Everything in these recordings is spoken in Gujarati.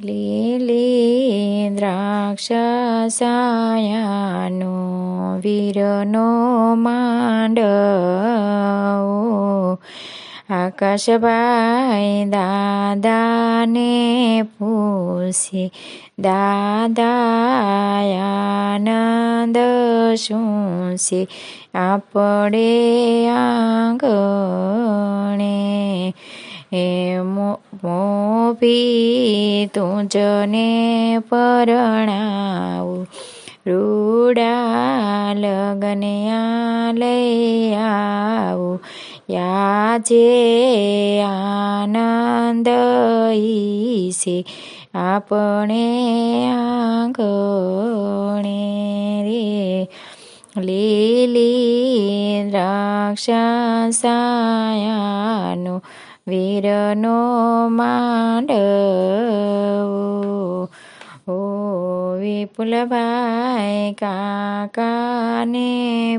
લીલી દ્રાક્ષસાયાનો વીરનો માંડ આકાશભાઈ દાદાને પૂછે દાદાયાનંદ શું છે આપણે આંગણે એ મોભી તુંજને પરણાવું રૂડા લગન્યા લઈ આવું, યાજે આનંદ ઈશે, આપણે આંગણે રે, લીલી દ્રાક્ષાસાયાનો વીરનો માંડવો ઓ વિપુલભાઈ કાકાને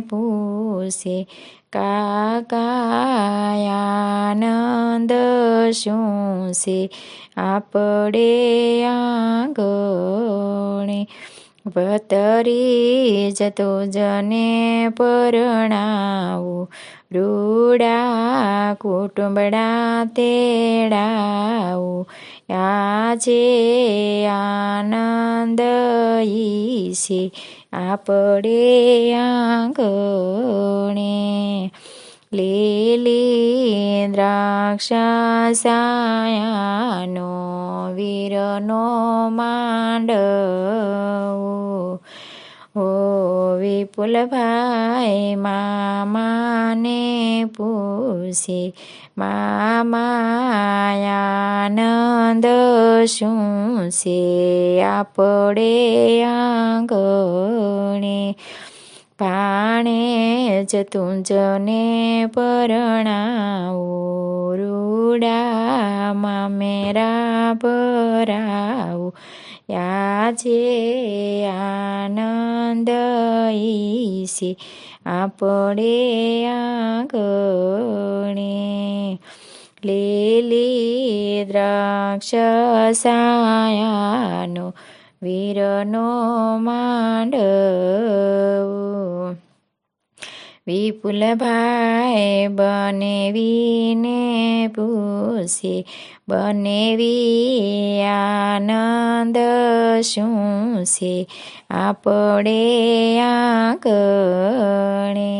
પૂછે કાકાયાનંદ શું છે આપણે આંગણે ભતરી જતો જને પરણાવું. રૂડા કુટુંબડા તેડાવું. આજે આનંદ ઈશે આપણે આંગણે. લીલી દ્રાક્ષાસાયાનો વીરનો માંડ વિપુલભાઈ મામાને પૂછે મામાયાનંદ શું છે? આપણે આંગણે પાણે જતુંજને પરણાવો રૂડામાં મેરા ભરાવું. યાજે આનંદ ઈશે આપણે આંગણે લીલી દ્રાક્ષ સાયાનો વીરનો માંડવો. વિપુલભાઈ બનેવીને પૂછે બનેવી આનંદ શું છે આપણે આંગણે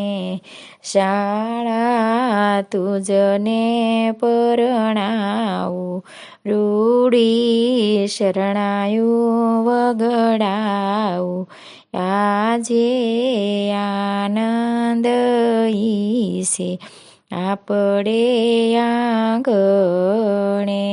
શાળા તુજને પરણાવું, રૂડી શરણાયું વગડાવું આજે આનંદ ઈસે આપણે આંગણે